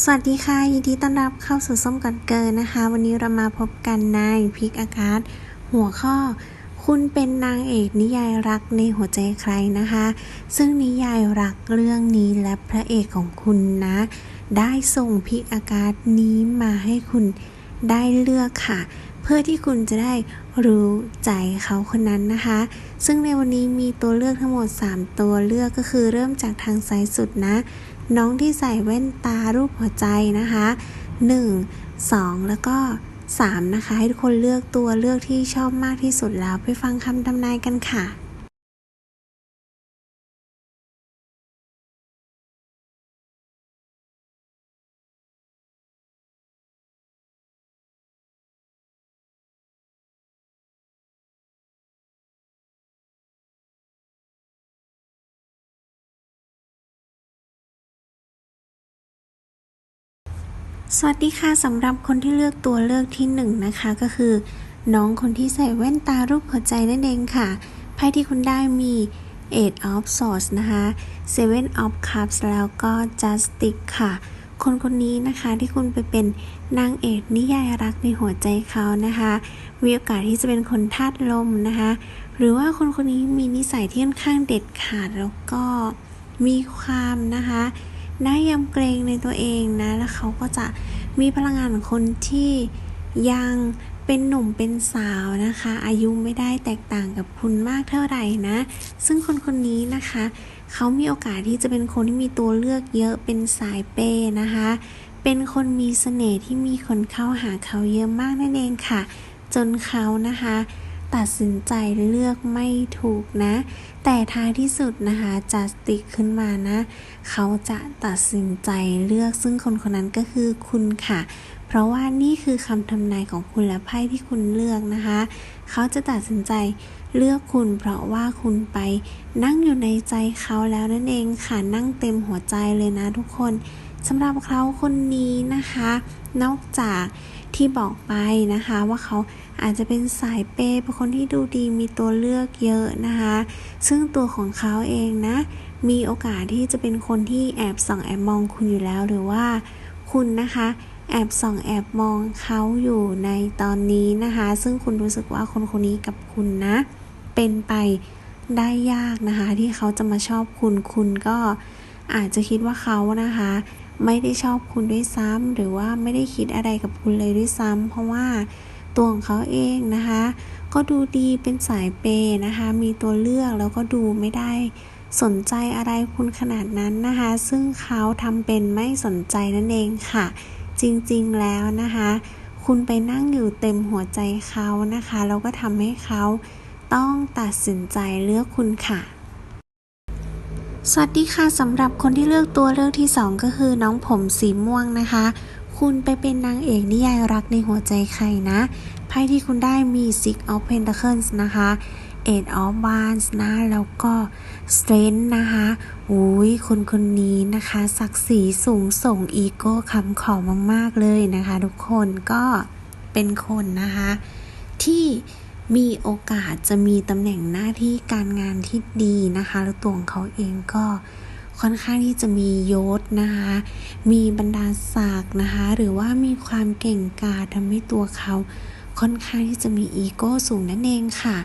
สวัสดีค่ะ ยินดีต้อนรับเข้าสู่ส้มกันเกินนะคะ วันนี้เรามาพบกันในพิกอากาศหัวข้อ คุณเป็นนางเอกนิยายรักในหัวใจใครนะคะ ซึ่งนิยายรักเรื่องนี้และพระเอกของคุณนะ ได้ส่งพิกอากาศนี้มาให้คุณได้เลือกค่ะ เพื่อที่คุณจะได้รู้ใจเขาคนนั้นนะคะ ซึ่งในวันนี้มีตัวเลือกทั้งหมด 3 ตัวเลือกก็คือเริ่มจากทางซ้ายสุดนะ น้องที่ใส่แว่นตารูปหัวใจนะคะ 1 2 แล้วก็ 3 นะคะ ให้ทุกคนเลือกตัวเลือกที่ชอบมากที่สุดแล้ว ไปฟังคำทำนายกันค่ะ สวัสดีค่ะสำหรับคนที่เลือกตัวเลือกที่1นงนะคะก็คือ น้องคนที่ใส่แว่นตารูปหัวใจนั่นเองค่ะไพ่ที่คุณได้มี Eight of Swords นะคะ Seven of Cups แล้วก็ Justice ค่ะ คนคนนี้นะคะที่คุณไปเป็นนางเอกนิยายรักในหัวใจเขานะคะมีโอกาสที่จะเป็นคนธาตุลมนะคะหรือว่าคนคนนี้มีนิสัยที่ค่อนข้างเด็ดขาดแล้วก็มีความนะคะ น่ายำเกรงในตัวเองนะ แล้วเขาก็จะมีพลังงานของคนที่ยังเป็นหนุ่มเป็นสาวนะคะ อายุไม่ได้แตกต่างกับคุณมากเท่าไหร่นะ ซึ่งคนคนนี้นะคะ เขามีโอกาสที่จะเป็นคนที่มีตัวเลือกเยอะเป็นสายเปย์นะคะ เป็นคนมีเสน่ห์ที่มีคนเข้าหาเขาเยอะมากนั่นเองค่ะ จนเขานะคะ ตัดสินใจเลือกไม่ถูกนะ แต่ท้ายที่สุดนะคะจัสติกขึ้นมานะ เขาจะตัดสินใจเลือกซึ่งคนคนนั้นก็คือคุณค่ะ เพราะว่านี่คือคำทำนายของคุณและไพ่ที่คุณเลือกนะคะ เขาจะตัดสินใจเลือกคุณเพราะว่าคุณไปนั่งอยู่ในใจเขาแล้วนั่นเองค่ะนั่งเต็มหัวใจเลยนะทุกคนสำหรับเขาคนนี้นะคะ นอกจาก ที่บอกไปนะคะว่าเขาอาจจะเป็นสายเปย์เป็นคนที่ดูดีมีตัวเลือกเยอะนะคะ ซึ่งตัวของเขาเองนะ มีโอกาสที่จะเป็นคนที่แอบส่องแอบมองคุณอยู่แล้วหรือว่าคุณนะคะ แอบส่องแอบมองเขาอยู่ในตอนนี้นะคะ ซึ่งคุณรู้สึกว่าคนคนนี้กับคุณนะ เป็นไปได้ยากนะคะ ที่เขาจะมาชอบคุณคุณก็อาจจะคิดว่าเขานะคะ ไม่ได้ชอบคุณด้วยซ้ำหรือว่าไม่ได้คิดอะไรกับคุณเลยด้วยซ้ำเพราะว่าตัวของเขาเองนะคะ ก็ดูดีเป็นสายเปนะคะ มีตัวเลือกแล้วก็ดูไม่ได้สนใจอะไรคุณขนาดนั้นนะคะ ซึ่งเขาทำเป็นไม่สนใจนั่นเองค่ะ จริงๆแล้วนะคะ คุณไปนั่งอยู่เต็มหัวใจเขานะคะแล้วก็ทำให้เขาต้องตัดสินใจเลือกคุณค่ะ สวัสดีค่ะสำหรับคนที่เลือกตัวเลือกที่ 2 ก็คือน้องผมสีม่วงนะคะ คุณไปเป็นนางเอกนิยายรักในหัวใจใครนะไพ่ที่คุณได้มี Six of Pentacles นะคะ Eight of Wands นะ แล้วก็ Strength นะคะอุ้ยคนคนนี้นะคะศักดิ์ศรีสูงส่งอีโก้คำขอมาก ๆ เลยนะคะ ทุกคนก็เป็นคนนะคะ ที่ มีโอกาสจะมีตำแหน่งหน้าที่การงานที่ดีนะคะ แล้วตัวของเขาเองก็ค่อนข้างที่จะมียศนะคะ มีบรรดาศักดิ์นะคะ หรือว่ามีความเก่งกาจทำให้ตัวเขาค่อนข้างที่จะมีอีโก้สูงนั่นเองค่ะ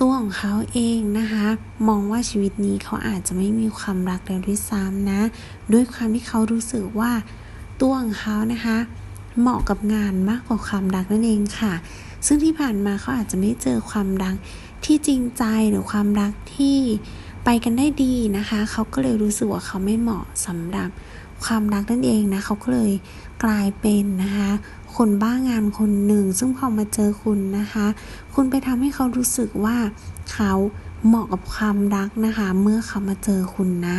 ตัวของเขาเองนะคะ มองว่าชีวิตนี้เขาอาจจะไม่มีความรักแล้วด้วยซ้ำนะ ด้วยความที่เขารู้สึกว่าตัวของเขานะคะ เหมาะกับงานมากกว่าความรักนั่นเองค่ะ ซึ่งที่ผ่านมาเขาอาจจะไม่เจอความรักที่จริงใจหรือความรักที่ไปกันได้ดีนะคะ เขาก็เลยรู้สึกว่าเขาไม่เหมาะสำหรับความรักนั่นเองนะเขาก็เลยกลายเป็นนะคะคนบ้างานคนหนึ่ง ซึ่งพอมาเจอคุณนะคะ คุณไปทำให้เขารู้สึกว่าเขาเหมาะกับความรักนะคะ เมื่อเขามาเจอคุณนะ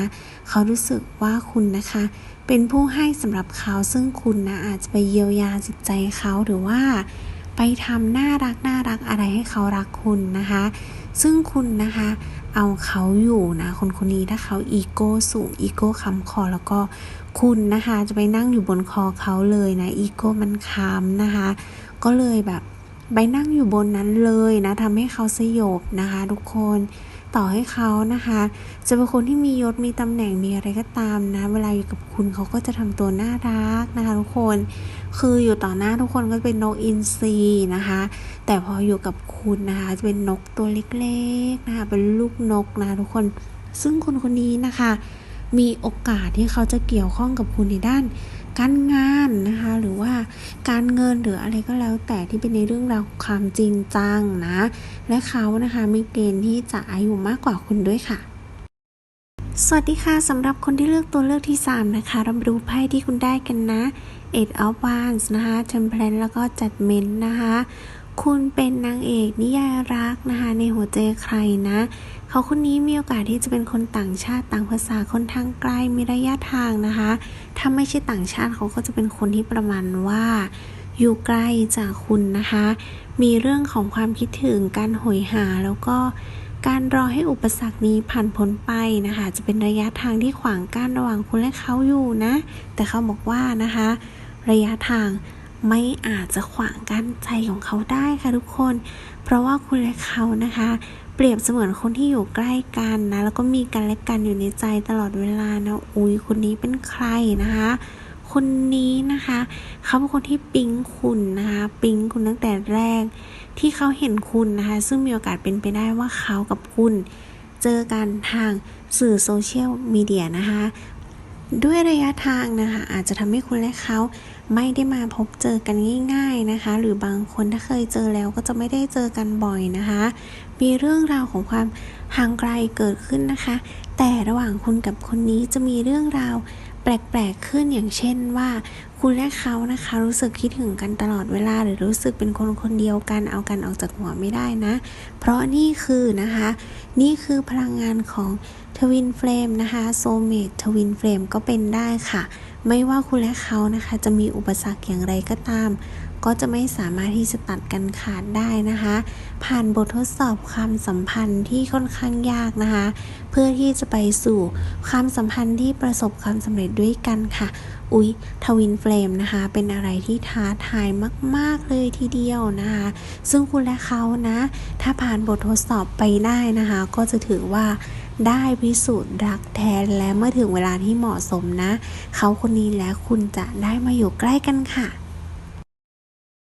เขารู้สึกว่าคุณนะคะ เป็นผู้ให้สำหรับเขาซึ่งคุณนะอาจจะไปเยียวยาจิตใจเขาหรือว่า ไปทำน่ารักน่ารักอะไรให้เขารักคุณนะคะ ซึ่งคุณนะคะ เอาเขาอยู่นะคนคนนี้ถ้าเขาอีโก้สูงอีโก้คำคอแล้วก็คุณนะคะ จะไปนั่งอยู่บนคอเขาเลยนะอีโก้มันคามนะคะ ก็เลยแบบไปนั่งอยู่บนนั้นเลยนะทำให้เขาสยบนะคะ ทุกคน ต่อให้เขานะคะจะเป็นคนที่มียศมีตำแหน่งมีอะไรก็ตามนะ เวลาอยู่กับคุณเขาก็จะทำตัวน่ารักนะคะทุกคนคืออยู่ต่อหน้าทุกคนก็เป็นนกอินทรีนะคะ แต่พออยู่กับคุณนะคะ จะเป็นนกตัวเล็กๆนะคะเป็นลูกนกนะคะทุกคนซึ่งคนคนนี้นะคะ มีโอกาสที่เขาจะเกี่ยวข้องกับคุณในด้าน การงานนะคะหรือว่าการเงินหรืออะไรก็แล้วแต่ที่เป็นในเรื่องราวความจริงจังนะ และเขานะคะมีเกณฑ์ที่จะอายุมากกว่าคุณด้วยค่ะสวัสดีค่ะสำหรับคนที่เลือกตัวเลือกที่ 3 นะคะ เรามาดูไพ่ที่คุณได้กันนะ Eight of Wands นะคะ Temperance แล้วก็ Judgment นะคะ คุณเป็นนางเอกนิยายรักนะคะ ในหัวใจใครนะ เขาคนนี้มีโอกาสที่จะเป็นคนต่างชาติต่างภาษาคนทางไกลมีระยะทางนะคะ ถ้าไม่ใช่ต่างชาติเขาก็จะเป็นคนที่ประมาณว่า อยู่ไกลจากคุณนะคะ มีเรื่องของความคิดถึงการโหยหาแล้วก็การรอให้อุปสรรคนี้ผ่านพ้นไปนะคะ จะเป็นระยะทางที่ขวางกั้นระหว่างคุณและเขาอยู่นะ แต่เขาบอกว่านะคะ ระยะทาง ไม่อาจจะขวางกั้นใจของเขาได้ค่ะทุกคน เพราะว่าคุณและเขานะคะ เปรียบเสมือนคนที่อยู่ใกล้กันนะ แล้วก็มีกันและกันอยู่ในใจตลอดเวลานะอุ้ยคนนี้เป็นใครนะคะคนนี้นะคะเขาเป็นคนที่ปิ๊งคุณนะคะปิ๊งคุณตั้งแต่แรก ที่เขาเห็นคุณนะคะ ซึ่งมีโอกาสเป็นไปได้ว่าเขากับคุณ เจอกันทางสื่อโซเชียลมีเดียนะคะ ด้วยระยะทางนะคะอาจจะทำให้คุณและเขาไม่ได้มาพบเจอกันง่ายๆนะคะ หรือบางคนถ้าเคยเจอแล้วก็จะไม่ได้เจอกันบ่อยนะคะ มีเรื่องราวของความห่างไกลเกิดขึ้นนะคะ แต่ระหว่างคุณกับคนนี้จะมีเรื่องราว แปลกๆขึ้นอย่างเช่นว่า คุณและเขานะคะ รู้สึกคิดถึงกันตลอดเวลา หรือรู้สึกเป็นคนคนเดียวกันเอากันออกจากหัวไม่ได้นะ เพราะนี่คือนะคะ นี่คือพลังงานของทวินเฟรมนะคะโซเมททวินเฟรมก็เป็นได้ค่ะ ไม่ว่าคุณและเขานะคะ จะมีอุปสรรคอย่างไรก็ตาม ก็จะไม่สามารถที่จะตัดกันขาดได้นะคะ ผ่านบททดสอบความสัมพันธ์ที่ค่อนข้างยากนะคะ เพื่อที่จะไปสู่ความสัมพันธ์ที่ประสบความสำเร็จด้วยกันค่ะ อุ๊ยทวินเฟลมนะคะ เป็นอะไรที่ท้าทายมาก ๆ เลยทีเดียวนะคะ ซึ่งคุณและเขานะ ถ้าผ่านบททดสอบไปได้นะคะ ก็จะถือว่าได้พิสูจน์รักแท้และเมื่อถึงเวลาที่เหมาะสมนะ เขาคนนี้และคุณจะได้มาอยู่ใกล้กันค่ะ